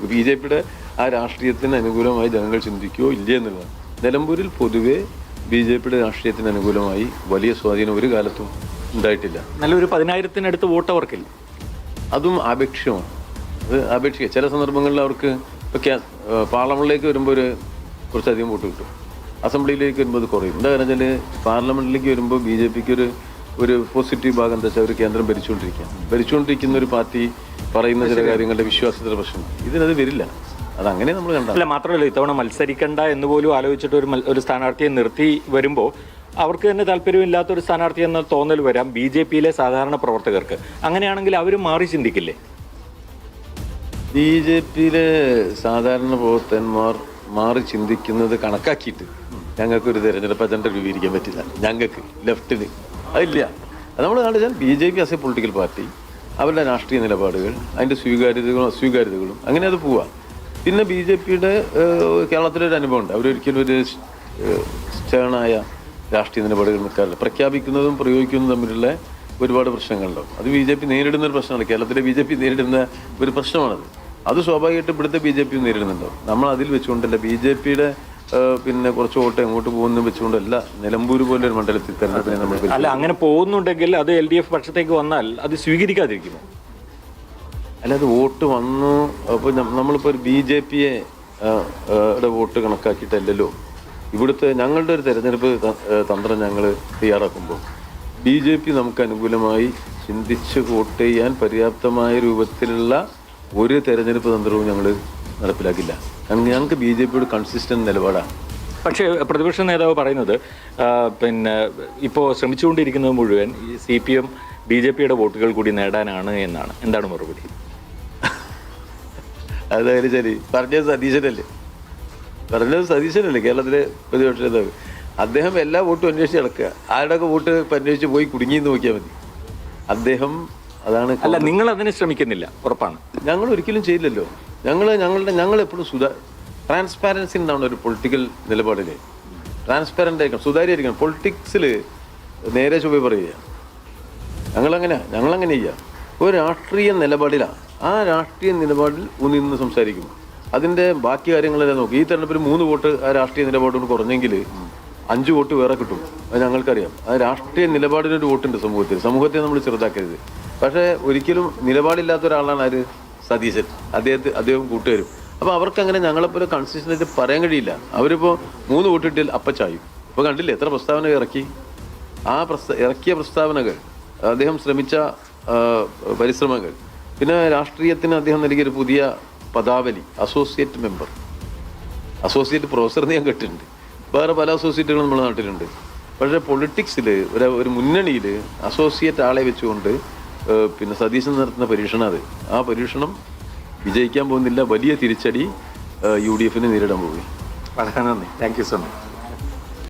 നോക്ക് B J പിയുടെ ആ രാഷ്ട്രീയത്തിന് അനുകൂലമായി ജനങ്ങൾ ചിന്തിക്കുകയോ ഇല്ലേ എന്നുള്ളതാണ് നിലമ്പൂരിൽ പൊതുവെ ബി ജെ പിയുടെ രാഷ്ട്രീയത്തിന് അനുകൂലമായി വലിയ സ്വാധീനം ഒരു കാലത്തും ഉണ്ടായിട്ടില്ല. നല്ലൊരു പതിനായിരത്തിനടുത്ത് വോട്ട് അവർക്കില്ല അതും ആപേക്ഷികമാണ്. അത് ആപേക്ഷിക. ചില സന്ദർഭങ്ങളിൽ അവർക്ക് ഇപ്പോൾ ക്യാ പാർലമെന്റിലേക്ക് വരുമ്പോൾ ഒരു കുറച്ചധികം വോട്ട് കിട്ടും. അസംബ്ലിയിലേക്ക് വരുമ്പോൾ അത് കുറയും. എന്താ കാരണം വെച്ചാൽ പാർലമെന്റിലേക്ക് വരുമ്പോൾ ബി ജെ പിക്ക് ഒരു ഒരു പോസിറ്റീവ് ഭാഗം എന്താ വെച്ചാൽ അവർ കേന്ദ്രം ഭരിച്ചുകൊണ്ടിരിക്കുക ഭരിച്ചുകൊണ്ടിരിക്കുന്ന ഒരു പാർട്ടി പറയുന്ന ചില കാര്യങ്ങളുടെ വിശ്വാസത്തിന്റെ പ്രശ്നം. ഇതിനത് വരില്ല. അതങ്ങനെ നമ്മൾ കണ്ട അല്ല മാത്രമല്ല ഇത്തവണ മത്സരിക്കണ്ട എന്ന് പോലും ആലോചിച്ചിട്ട് ഒരു ഒരു സ്ഥാനാർത്ഥിയെ നിർത്തി വരുമ്പോൾ അവർക്ക് തന്നെ താല്പര്യമില്ലാത്ത ഒരു സ്ഥാനാർത്ഥി എന്ന തോന്നൽ വരാം ബി ജെ പിയിലെ സാധാരണ പ്രവർത്തകർക്ക്. അങ്ങനെയാണെങ്കിൽ അവർ മാറി ചിന്തിക്കില്ലേ? ബി ജെ പിയിലെ സാധാരണ പ്രവർത്തകന്മാർ മാറി ചിന്തിക്കുന്നത് കണക്കാക്കിയിട്ട് ഞങ്ങൾക്കൊരു തെരഞ്ഞെടുപ്പ് അജണ്ട രൂപീകരിക്കാൻ പറ്റില്ല. ഞങ്ങൾക്ക് ലെഫ്റ്റിന്. അതില്ല. അത് നമ്മൾ കാണിച്ചാൽ B J P as a political party അവരുടെ രാഷ്ട്രീയ നിലപാടുകൾ അതിന്റെ സ്വീകാര്യതകളും. അസ്വീകാര്യതകളും അങ്ങനെ അത് പോവാം. പിന്നെ ബി ജെ പിയുടെ കേരളത്തിലൊരു അനുഭവമുണ്ട്. അവരൊരിക്കലും ഒരു സ്റ്റേണായ രാഷ്ട്രീയ നിലപാടുകൾ നിൽക്കാറില്ല. പ്രഖ്യാപിക്കുന്നതും പ്രയോഗിക്കുന്നതും തമ്മിലുള്ള ഒരുപാട് പ്രശ്നങ്ങളുണ്ടാവും. അത് ബി ജെ പി നേരിടുന്ന ഒരു പ്രശ്നമാണ് കേരളത്തിലെ ബി ജെ പി നേരിടുന്ന ഒരു പ്രശ്നമാണത്. അത് സ്വാഭാവികമായിട്ട് ഇവിടുത്തെ ബി ജെ പി നേരിടുന്നുണ്ടാവും. നമ്മൾ അതിൽ വെച്ചുകൊണ്ടല്ല ബി ജെ പിയുടെ പിന്നെ കുറച്ച് വോട്ട് എങ്ങോട്ട് പോകുന്നു വെച്ചുകൊണ്ടല്ല നിലമ്പൂർ പോലെ ഒരു മണ്ഡലത്തിൽ തെരഞ്ഞെടുപ്പിനെ നമ്മൾ അല്ല അങ്ങനെ പോകുന്നുണ്ടെങ്കിൽ അത് എൽ ഡി എഫ് പക്ഷത്തേക്ക് വന്നാൽ അത് സ്വീകരിക്കാതിരിക്കുമോ? അല്ല അത് വോട്ട് വന്നു. അപ്പോൾ നമ്മളിപ്പോൾ ഒരു ബി ജെ പിയെ വോട്ട് കണക്കാക്കിയിട്ടല്ലല്ലോ. ഇവിടുത്തെ ഞങ്ങളുടെ ഒരു തെരഞ്ഞെടുപ്പ് തന്ത്രം ഞങ്ങൾ തയ്യാറാക്കുമ്പോൾ ബി ജെ പി നമുക്ക് അനുകൂലമായി ചിന്തിച്ച് വോട്ട് ചെയ്യാൻ പര്യാപ്തമായ രൂപത്തിലുള്ള ഒരു തെരഞ്ഞെടുപ്പ് തന്ത്രവും ഞങ്ങൾ നടപ്പിലാക്കില്ല. ഞങ്ങൾക്ക് ബി ജെ പിയുടെ കൺസിസ്റ്റന്റ് നിലപാടാണ് പക്ഷേ പ്രതിപക്ഷ നേതാവ് പറയുന്നത് പിന്നെ ഇപ്പോൾ ശ്രമിച്ചുകൊണ്ടിരിക്കുന്നത് മുഴുവൻ ഈ C P M B J പിയുടെ വോട്ടുകൾ കൂടി നേടാനാണ് എന്നാണ്. എന്താണ് മറുപടി? അതായത് ശരി പറഞ്ഞത് സതീശനല്ലേ? പറഞ്ഞത് സതീശനല്ലേ കേരളത്തിലെ പ്രതിപക്ഷ നേതാവ്? അദ്ദേഹം എല്ലാ വോട്ടും അന്വേഷിച്ച് നടക്കുക. ആരുടെയൊക്കെ വോട്ട് അന്വേഷിച്ച് പോയി കുടുങ്ങി എന്ന് നോക്കിയാൽ മതി. അദ്ദേഹം അതാണ് അല്ല നിങ്ങൾ അതിനെ ശ്രമിക്കുന്നില്ല. ഉറപ്പാണ്. ഞങ്ങൾ ഒരിക്കലും ചെയ്യില്ലല്ലോ. ഞങ്ങൾ ഞങ്ങളുടെ ഞങ്ങൾ എപ്പോഴും സുതാ ട്രാൻസ്പാരൻസി എന്നാണ് ഒരു പൊളിറ്റിക്കൽ നിലപാടിൽ ട്രാൻസ്പാരന്റ് ആയിരിക്കണം സുതാര്യമായിരിക്കണം. പൊളിറ്റിക്സിൽ നേരെ ചൊവ്വ പറയുക. ഞങ്ങളങ്ങനെ ഞങ്ങളങ്ങനെ ചെയ്യുക. ഒരു രാഷ്ട്രീയ നിലപാടിലാണ് ആ രാഷ്ട്രീയ നിലപാടിൽ നിന്ന് സംസാരിക്കും. അതിന്റെ ബാക്കി കാര്യങ്ങളെല്ലാം നോക്കി. ഈ തെരഞ്ഞെടുപ്പിൽ മൂന്ന് വോട്ട് ആ രാഷ്ട്രീയ നിലപാടുകൊണ്ട് കുറഞ്ഞെങ്കിൽ അഞ്ച് വോട്ട് വേറെ കിട്ടും. അത് ഞങ്ങൾക്കറിയാം. ആ രാഷ്ട്രീയ നിലപാടിനൊരു വോട്ടുണ്ട് സമൂഹത്തിൽ. സമൂഹത്തെ നമ്മൾ ചെറുതാക്കരുത്. പക്ഷേ ഒരിക്കലും നിലപാടില്ലാത്ത ഒരാളാണ് ആര്? സതീശൻ. അദ്ദേഹത്തെ അദ്ദേഹം കൂട്ടുകാരും. അപ്പോൾ അവർക്ക് അങ്ങനെ ഞങ്ങളെപ്പോലെ കൺസിസ്റ്റന്റ് പറയാൻ കഴിയില്ല. അവരിപ്പോൾ മൂന്ന് വോട്ട് കിട്ടിയാൽ അപ്പച്ചായും ഇപ്പോൾ കണ്ടില്ലേ എത്ര പ്രസ്താവന ഇറക്കി? ആ പ്രസ്ത ഇറക്കിയ പ്രസ്താവനകൾ അദ്ദേഹം ശ്രമിച്ച പരിശ്രമങ്ങൾ. പിന്നെ രാഷ്ട്രീയത്തിന് അദ്ദേഹം നൽകിയൊരു പുതിയ പദാവലി അസോസിയേറ്റ് മെമ്പർ അസോസിയേറ്റ് പ്രൊഫസർ ഞാൻ കേട്ടിട്ടുണ്ട്. വേറെ പല അസോസിയേറ്റുകളും നമ്മുടെ നാട്ടിലുണ്ട്. പക്ഷേ പൊളിറ്റിക്സിൽ ഒരു ഒരു മുന്നണിയിൽ അസോസിയേറ്റ് ആളെ വെച്ചുകൊണ്ട് പിന്നെ സതീശൻ നടത്തുന്ന പരീക്ഷണം അത്. ആ പരീക്ഷണം വിജയിക്കാൻ പോകുന്നില്ല. വലിയ തിരിച്ചടി യു ഡി എഫിന് നേരിടാൻ പോവുകയും വളരെ നന്ദി. Thank you so much